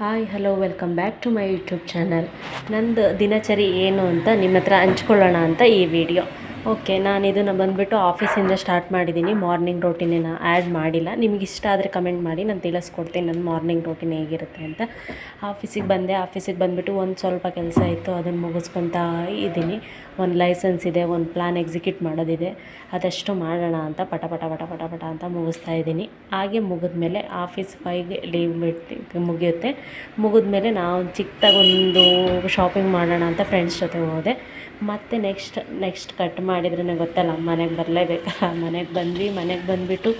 Hi, hello, welcome back to my YouTube channel. ನಂದು ದಿನಚರಿ ಏನು ಅಂತ ನಿಮ್ಮ ಹತ್ರ ಹಂಚ್ಕೊಳ್ಳೋಣ ಅಂತ ಈ ವಿಡಿಯೋ. ಓಕೆ, ನಾನು ಇದನ್ನು ಬಂದುಬಿಟ್ಟು ಆಫೀಸಿಂದ ಸ್ಟಾರ್ಟ್ ಮಾಡಿದ್ದೀನಿ ಮಾರ್ನಿಂಗ್ ರೋಟೀನೇನ ಆ್ಯಡ್ ಮಾಡಿಲ್ಲ. ನಿಮ್ಗೆ ಇಷ್ಟ ಆದರೆ ಕಮೆಂಟ್ ಮಾಡಿ, ನಾನು ತಿಳಿಸ್ಕೊಡ್ತೀನಿ ನನ್ನ ಮಾರ್ನಿಂಗ್ ರೋಟೀನ್ ಹೇಗಿರುತ್ತೆ ಅಂತ. ಆಫೀಸಿಗೆ ಬಂದೆ, ಆಫೀಸಿಗೆ ಬಂದುಬಿಟ್ಟು ಒಂದು ಸ್ವಲ್ಪ ಕೆಲಸ ಇತ್ತು ಅದನ್ನು ಮುಗಿಸ್ಕೊತಾ ಇದ್ದೀನಿ ಒಂದು ಲೈಸೆನ್ಸ್ ಇದೆ, ಒಂದು ಪ್ಲ್ಯಾನ್ ಎಕ್ಸಿಕ್ಯೂಟ್ ಮಾಡೋದಿದೆ. ಅದಷ್ಟು ಮಾಡೋಣ ಅಂತ ಪಟ ಪಟ ಪಟ ಪಟ ಪಟ ಅಂತ ಮುಗಿಸ್ತಾ ಇದ್ದೀನಿ ಹಾಗೆ ಮುಗಿದ್ಮೇಲೆ ಆಫೀಸ್ ಫೈಗೆ ಲೀವ್ ಬಿಟ್ಟು ಮುಗಿಯುತ್ತೆ. ಮುಗಿದ್ಮೇಲೆ ನಾವು ಚಿಕ್ಕದಾಗೊಂದು ಶಾಪಿಂಗ್ ಮಾಡೋಣ ಅಂತ ಫ್ರೆಂಡ್ಸ್ ಜೊತೆ ಹೋದೆ. ಮತ್ತು ನೆಕ್ಸ್ಟ್ ನೆಕ್ಸ್ಟ್ ಕಟ್ ಮಾಡಿದ್ರೇ ಗೊತ್ತಲ್ಲ, ಮನೆಗೆ ಬರಲೇಬೇಕಲ್ಲ, ಮನೆಗೆ ಬಂದ್ವಿ, ಮನೆಗೆ ಬಂದುಬಿಟ್ಟು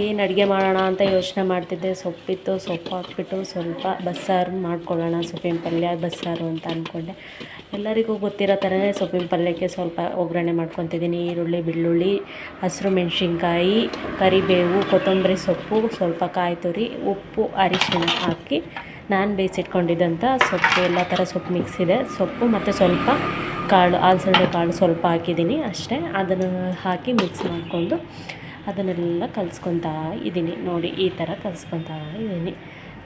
ಏನು ಅಡುಗೆ ಮಾಡೋಣ ಅಂತ ಯೋಚನೆ ಮಾಡ್ತಿದ್ದೆ. ಸೊಪ್ಪಿತ್ತು, ಸೊಪ್ಪು ಹಾಕ್ಬಿಟ್ಟು ಸ್ವಲ್ಪ ಬಸ್ಸಾರು ಮಾಡ್ಕೊಳ್ಳೋಣ, ಸೊಪ್ಪಿನ ಪಲ್ಯ, ಬಸ್ಸಾರು ಅಂತ ಅಂದ್ಕೊಂಡೆ ಎಲ್ಲರಿಗೂ ಗೊತ್ತಿರೋ ಥರನೇ ಸೊಪ್ಪಿನ ಪಲ್ಯಕ್ಕೆ ಸ್ವಲ್ಪ ಒಗ್ಗರಣೆ ಮಾಡ್ಕೊತಿದ್ದೀನಿ. ಈರುಳ್ಳಿ, ಬೆಳ್ಳುಳ್ಳಿ, ಹಸಿರು ಮೆಣಸಿನ್ಕಾಯಿ, ಕರಿಬೇವು, ಕೊತ್ತಂಬರಿ ಸೊಪ್ಪು, ಸ್ವಲ್ಪ ಕಾಯಿ ತುರಿ, ಉಪ್ಪು ಅರಿಶಿಣ ಹಾಕಿ ನಾನು ಬೇಯಿಸಿಟ್ಕೊಂಡಿದ್ದಂಥ ಸೊಪ್ಪು, ಎಲ್ಲ ಥರ ಸೊಪ್ಪು ಮಿಕ್ಸ್ ಇದೆ. ಸೊಪ್ಪು ಮತ್ತು ಸ್ವಲ್ಪ ಕಾಳು ಅಲಸಂದೆ ಕಾಳು ಸ್ವಲ್ಪ ಹಾಕಿದ್ದೀನಿ ಅಷ್ಟೇ. ಅದನ್ನು ಹಾಕಿ ಮಿಕ್ಸ್ ಮಾಡಿಕೊಂಡು ಅದನ್ನೆಲ್ಲ ಕಲಿಸ್ಕೊತಾ ಇದ್ದೀನಿ ನೋಡಿ ಈ ಥರ ಕಲಿಸ್ಕೊತಾ ಇದ್ದೀನಿ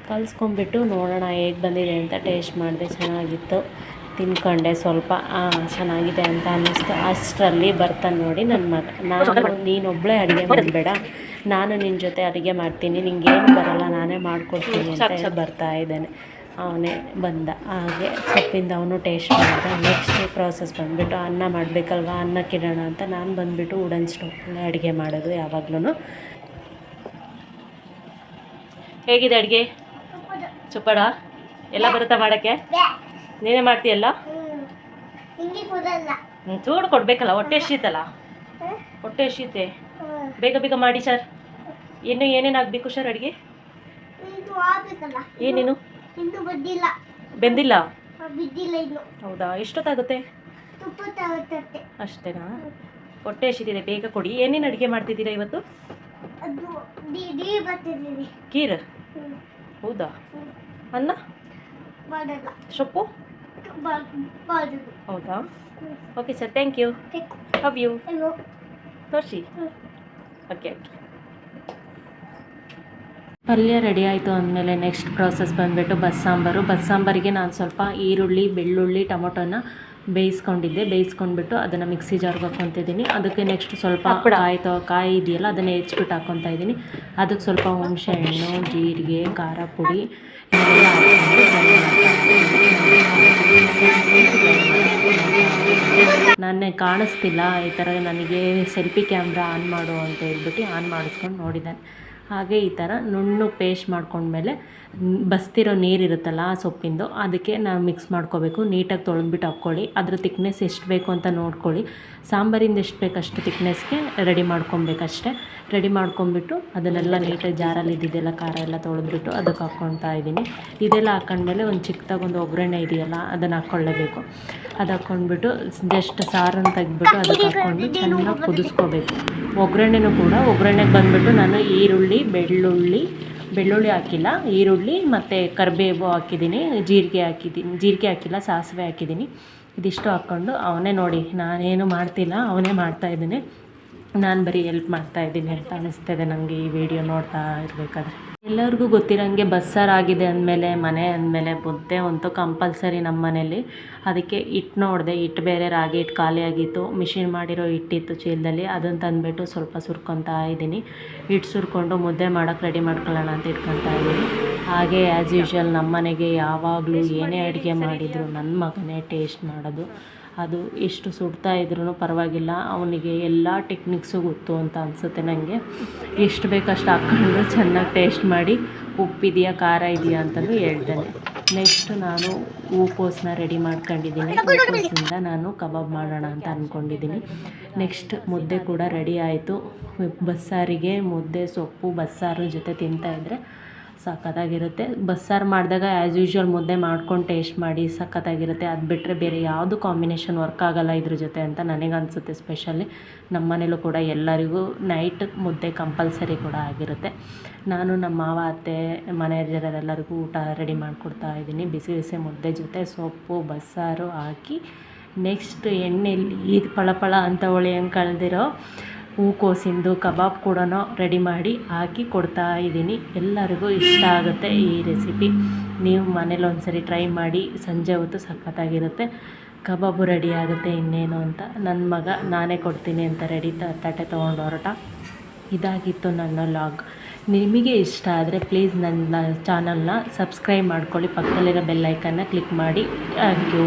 ಕಲಿಸ್ಕೊಂಬಿಟ್ಟು ನೋಡೋಣ ಹೇಗೆ ಬಂದಿದೆ ಅಂತ ಟೇಸ್ಟ್ ಮಾಡಿದೆ ಚೆನ್ನಾಗಿತ್ತು. ತಿನ್ಕೊಂಡೆ ಸ್ವಲ್ಪ. ಚೆನ್ನಾಗಿದೆ ಅಂತ ಅನ್ನಿಸ್ತು. ಅಷ್ಟರಲ್ಲಿ ಬರ್ತಾನೆ ನೋಡಿ ನನ್ನ ಮಗ. ನಾನು ನೀನೊಬ್ಬಳೇ ಅಡುಗೆ ಮಾಡಬೇಡ. ನಾನು ನಿನ್ನ ಜೊತೆ ಅಡುಗೆ ಮಾಡ್ತೀನಿ. ನಿಂಗೇನು ಬರಲ್ಲ. ನಾನೇ ಮಾಡ್ಕೊಡ್ತೀನಿ ಅಂತ ಬರ್ತಾ ಇದ್ದಾನೆ. ಅವನೇ ಬಂದ. ಹಾಗೆ ಸೊಪ್ಪಿಂದ ಅವನು ಟೇಸ್ಟ್ ಮಾಡಿದ. ನೆಕ್ಸ್ಟ್ ಪ್ರಾಸೆಸ್ ಬಂದುಬಿಟ್ಟು ಅನ್ನ ಮಾಡಬೇಕಲ್ವ? ಕಿರಣ ಅಂತ ನಾನು ಬಂದುಬಿಟ್ಟು ಉಡನ್ ಸ್ಟೋವಲ್ಲೇ ಅಡುಗೆ ಮಾಡೋದು ಯಾವಾಗ್ಲೂ ಹೇಗಿದೆ ಅಡುಗೆ? ಚುಪ್ಪಡ? ಎಲ್ಲ ಬರುತ್ತಾ ಮಾಡೋಕ್ಕೆ? ನೀನೇ ಮಾಡ್ತೀಯಲ್ಲ? ಚೂಡು ಕೊಡಬೇಕಲ್ಲ ಹೊಟ್ಟೆ ಎಷ್ಟೈತಲ್ಲ ಹೊಟ್ಟೆ ಎಷ್ಟೈತೆ ಬೇಗ ಬೇಗ ಮಾಡಿ ಸರ್. ಇನ್ನು ಏನೇನು ಆಗಬೇಕು ಸರ್ ಅಡುಗೆ? ಏನೇನು? ಇನ್ನು ಬಂದಿಲ್ಲ. ಬೆಂದಿಲ್ಲ? ಬಿದ್ದಿಲ್ಲ ಇನ್ನು. ಹೌದಾ? ಎಷ್ಟೊತ್ತಾಗುತ್ತೆ? ತುಪ್ಪ ತಗೊತತ್ತೆ ಅಷ್ಟೇನಾ? ಹೊಟ್ಟೆ ಎಷ್ಟಿದೆ ಬೇಗ ಕೊಡಿ. ಏನೇನು ಅಡುಗೆ ಮಾಡ್ತಿದ್ದೀರಾ ಇವತ್ತು? ಅದು ಡಿ ಬರ್ತಿದ್ದೀನಿ ಖೀರ್? ಹೌದಾ? ಅನ್ನ? ಮಾಡಲ್ಲ. ಸೊಪ್ಪು? ಮಾಡೋದು ಹೌದಾ? Okay sir thank you how you ತೋರಿಸಿ? ಓಕೆ ಓಕೆ ಪಲ್ಯ ರೆಡಿ ಆಯಿತು ಅಂದಮೇಲೆ ನೆಕ್ಸ್ಟ್ ಪ್ರಾಸೆಸ್ ಬಂದುಬಿಟ್ಟು ಬಸ್ಸಾಂಬಾರು. ಬಸ್ಸಾಂಬಾರಿಗೆ ನಾನು ಸ್ವಲ್ಪ ಈರುಳ್ಳಿ ಬೆಳ್ಳುಳ್ಳಿ ಟೊಮೊಟೊನ ಬೇಯಿಸ್ಕೊಂಡಿದ್ದೆ. ಬೇಯಿಸ್ಕೊಂಡ್ಬಿಟ್ಟು ಅದನ್ನು ಮಿಕ್ಸಿ ಜಾರ್ಗೆ ಹಾಕ್ಕೊತಿದ್ದೀನಿ. ಅದಕ್ಕೆ ನೆಕ್ಸ್ಟ್ ಸ್ವಲ್ಪ ಕಾಯಿ ತೊ ಕಾಯಿ ಇದೆಯಲ್ಲ ಅದನ್ನು ಹೆಚ್ಚಿಬಿಟ್ಟು ಹಾಕ್ಕೊತಾ ಇದ್ದೀನಿ. ಅದಕ್ಕೆ ಸ್ವಲ್ಪ ಹುಣಸೆ ಹಣ್ಣು ಜೀರಿಗೆ ಖಾರ ಪುಡಿ ನಾನು ಕಾಣಿಸ್ತಿಲ್ಲ ಈ ಥರ ನನಗೆ ಸೆಲ್ಫಿ ಕ್ಯಾಮ್ರಾ ಆನ್ ಮಾಡು ಅಂತ ಹೇಳ್ಬಿಟ್ಟು ಆನ್ ಮಾಡಿಸ್ಕೊಂಡು ನೋಡಿದ್ದಾನೆ ಹಾಗೆ ಈ ಥರ ನುಣ್ಣು ಪೇಸ್ಟ್ ಮಾಡ್ಕೊಂಡ್ಮೇಲೆ ಬಸ್ತಿರೋ ನೀರಿರುತ್ತಲ್ಲ ಆ ಸೊಪ್ಪಿಂದು ಅದಕ್ಕೆ ನಾವು ಮಿಕ್ಸ್ ಮಾಡ್ಕೋಬೇಕು. ನೀಟಾಗಿ ತೊಳೆದ್ಬಿಟ್ಟು ಹಾಕ್ಕೊಳ್ಳಿ. ಅದ್ರ ತಿಕ್ನೆಸ್ ಎಷ್ಟು ಬೇಕು ಅಂತ ನೋಡ್ಕೊಳ್ಳಿ. ಸಾಂಬಾರಿಂದ ಎಷ್ಟು ಬೇಕು ಅಷ್ಟು ತಿಕ್ನೆಸ್ಗೆ ರೆಡಿ ಮಾಡ್ಕೊಬೇಕಷ್ಟೆ. ರೆಡಿ ಮಾಡ್ಕೊಂಬಿಟ್ಟು ಅದನ್ನೆಲ್ಲ ನೀಟಾಗಿ ಜಾರಲ್ಲಿ ಇದ್ದಿದ್ದೆಲ್ಲ ಖಾರ ಎಲ್ಲ ತೊಳೆದ್ಬಿಟ್ಟು ಅದಕ್ಕೆ ಹಾಕ್ಕೊತಾ ಇದ್ದೀನಿ. ಇದೆಲ್ಲ ಹಾಕೊಂಡ್ಮೇಲೆ ಒಂದು ಚಿಕ್ಕದಾಗಿ ಒಂದು ಒಗ್ಗರಣೆ ಇದೆಯಲ್ಲ ಅದನ್ನು ಹಾಕ್ಕೊಳ್ಳೇಬೇಕು. ಅದು ಹಾಕ್ಕೊಂಡ್ಬಿಟ್ಟು ಜಸ್ಟ್ ಸಾರನ್ನು ತೆಗೆದ್ಬಿಟ್ಟು ಅದಕ್ಕೆ ಹಾಕ್ಕೊಂಡು ಚೆನ್ನಾಗಿ ಕುದಿಸ್ಕೋಬೇಕು. ಒಗ್ಗರಣೆನೂ ಕೂಡ ಒಗ್ಗರಣೆಗೆ ಬಂದುಬಿಟ್ಟು ನಾನು ಈರುಳ್ಳಿ ಬೆಳ್ಳುಳ್ಳಿ ಬೆಳ್ಳುಳ್ಳಿ ಹಾಕಿಲ್ಲ, ಈರುಳ್ಳಿ ಮತ್ತು ಕರಿಬೇವು ಹಾಕಿದ್ದೀನಿ, ಜೀರಿಗೆ ಹಾಕಿದ್ದೀನಿ, ಜೀರಿಗೆ ಹಾಕಿಲ್ಲ, ಸಾಸಿವೆ ಹಾಕಿದ್ದೀನಿ. ಇದಿಷ್ಟು ಹಾಕ್ಕೊಂಡು ಅವನೇ ನೋಡಿ, ನಾನೇನು ಮಾಡ್ತಿಲ್ಲ, ಅವನೇ ಮಾಡ್ತಾಯಿದ್ದಾನೆ ನಾನು ಬರೀ ಎಲ್ಪ್ ಮಾಡ್ತಾ ಇದ್ದೀನಿ ಅಂತ ಅನಿಸ್ತಿದೆ ನನಗೆ ಈ ವಿಡಿಯೋ ನೋಡ್ತಾ ಇರಬೇಕಾದ್ರೆ. ಎಲ್ಲರಿಗೂ ಗೊತ್ತಿರೋಂಗೆ ಬಸ್ಸಾರು ಆಗಿದೆ ಅಂದಮೇಲೆ, ಮನೆ ಅಂದಮೇಲೆ ಮುದ್ದೆ ಅಂತೂ ಕಂಪಲ್ಸರಿ ನಮ್ಮ ಮನೇಲಿ. ಅದಕ್ಕೆ ಹಿಟ್ಟು ನೋಡಿದೆ ಹಿಟ್ಟು ಬೇರೆ ರಾಗಿ ಹಿಟ್ಟು ಖಾಲಿಯಾಗಿತ್ತು. ಮಿಷಿನ್ ಮಾಡಿರೋ ಹಿಟ್ಟಿತ್ತು ಚೀಲದಲ್ಲಿ. ಅದನ್ನು ತಂದುಬಿಟ್ಟು ಸ್ವಲ್ಪ ಸುರ್ಕೊತಾ ಇದ್ದೀನಿ. ಹಿಟ್ಟು ಸುರ್ಕೊಂಡು ಮುದ್ದೆ ಮಾಡೋಕ್ಕೆ ರೆಡಿ ಮಾಡ್ಕೊಳ್ಳೋಣ ಅಂತ ಇಟ್ಕೊತಾ ಇದ್ದೀನಿ. ಹಾಗೆ ಆ್ಯಸ್ ಯೂಶ್ವಲ್ ನಮ್ಮ ಮನೆಗೆ ಯಾವಾಗಲೂ ಏನೇ ಅಡುಗೆ ಮಾಡಿದರೂ ನನ್ನ ಮಗನೇ ಟೇಸ್ಟ್ ಮಾಡೋದು. ಅದು ಎಷ್ಟು ಸುಡ್ತಾ ಇದ್ರೂ ಪರವಾಗಿಲ್ಲ. ಅವನಿಗೆ ಎಲ್ಲ ಟೆಕ್ನಿಕ್ಸು ಗೊತ್ತು ಅಂತ ಅನಿಸುತ್ತೆ ನನಗೆ ಎಷ್ಟು ಬೇಕಷ್ಟು ಹಾಕ್ಕೊಂಡು ಚೆನ್ನಾಗಿ ಟೇಸ್ಟ್ ಮಾಡಿ, ಉಪ್ಪಿದೆಯಾ, ಖಾರ ಇದೆಯಾ ಅಂತಲೂ ಹೇಳ್ತಾನೆ. ನೆಕ್ಸ್ಟ್ ನಾನು ಹೂಕೋಸನ್ನ ರೆಡಿ ಮಾಡ್ಕೊಂಡಿದ್ದೀನಿ. ಹೂಕೋಸಿಂದ ನಾನು ಕಬಾಬ್ ಮಾಡೋಣ ಅಂತ ಅಂದ್ಕೊಂಡಿದ್ದೀನಿ ನೆಕ್ಸ್ಟ್ ಮುದ್ದೆ ಕೂಡ ರೆಡಿ ಆಯಿತು. ಬಸ್ಸಾರಿಗೆ ಮುದ್ದೆ, ಸೊಪ್ಪು, ಬಸ್ಸಾರು ಜೊತೆ ತಿಂತಾಯಿದ್ರೆ ಸಖತ್ತಾಗಿರುತ್ತೆ. ಬಸ್ಸಾರು ಮಾಡಿದಾಗ ಆ್ಯಸ್ ಯೂಶ್ವಲ್ ಮುದ್ದೆ ಮಾಡ್ಕೊಂಡು ಟೇಸ್ಟ್ ಮಾಡಿ ಸಖತ್ತಾಗಿರುತ್ತೆ. ಅದು ಬಿಟ್ಟರೆ ಬೇರೆ ಯಾವುದು ಕಾಂಬಿನೇಷನ್ ವರ್ಕ್ ಆಗೋಲ್ಲ ಇದ್ರ ಜೊತೆ ಅಂತ ನನಗೆ ಅನಿಸುತ್ತೆ ಸ್ಪೆಷಲಿ ನಮ್ಮ ಮನೇಲೂ ಕೂಡ ಎಲ್ಲರಿಗೂ ನೈಟ್ ಮುದ್ದೆ ಕಂಪಲ್ಸರಿ ಕೂಡ ಆಗಿರುತ್ತೆ. ನಾನು ನಮ್ಮ ಮಾವ, ಅತ್ತೆ ಮನೆಯಲ್ಲಿರೋರೆಲ್ಲರಿಗೂ ಊಟ ರೆಡಿ ಮಾಡಿಕೊಡ್ತಾ ಇದ್ದೀನಿ. ಬಿಸಿ ಬಿಸಿ ಮುದ್ದೆ ಜೊತೆ ಸೊಪ್ಪು, ಬಸ್ಸಾರು ಹಾಕಿ ನೆಕ್ಸ್ಟ್ ಎಣ್ಣೆಲಿ ಇದು ಪಳ ಪಳ ಅಂತ ಹೊಳೆಯಂಗೆ ಕಳೆದಿರೋ ಹೂಕೋಸಿಂದು ಕಬಾಬ್ ಕೂಡ ರೆಡಿ ಮಾಡಿ ಹಾಕಿ ಕೊಡ್ತಾ ಇದ್ದೀನಿ. ಎಲ್ಲರಿಗೂ ಇಷ್ಟ ಆಗುತ್ತೆ ಈ ರೆಸಿಪಿ ನೀವು ಮನೇಲಿ ಒಂದ್ಸರಿ ಟ್ರೈ ಮಾಡಿ, ಸಂಜೆ ಹೊತ್ತು ಸಖತ್ತಾಗಿರುತ್ತೆ. ಕಬಾಬು ರೆಡಿ ಆಗುತ್ತೆ ಇನ್ನೇನು ಅಂತ. ನನ್ನ ಮಗ ನಾನೇ ಕೊಡ್ತೀನಿ ಅಂತ ರೆಡಿ ತಟ್ಟೆ ತೊಗೊಂಡು ಹೊರಟ. ಇದಾಗಿತ್ತು ನನ್ನ ಲಾಗ್ ನಿಮಗೆ ಇಷ್ಟ ಆದರೆ ಪ್ಲೀಸ್ ನನ್ನ ಚಾನಲ್ನ ಸಬ್ಸ್ಕ್ರೈಬ್ ಮಾಡ್ಕೊಳ್ಳಿ. ಪಕ್ಕದಲ್ಲಿರೋ ಬೆಲ್ಲೈಕನ್ನ ಕ್ಲಿಕ್ ಮಾಡಿ. Thank you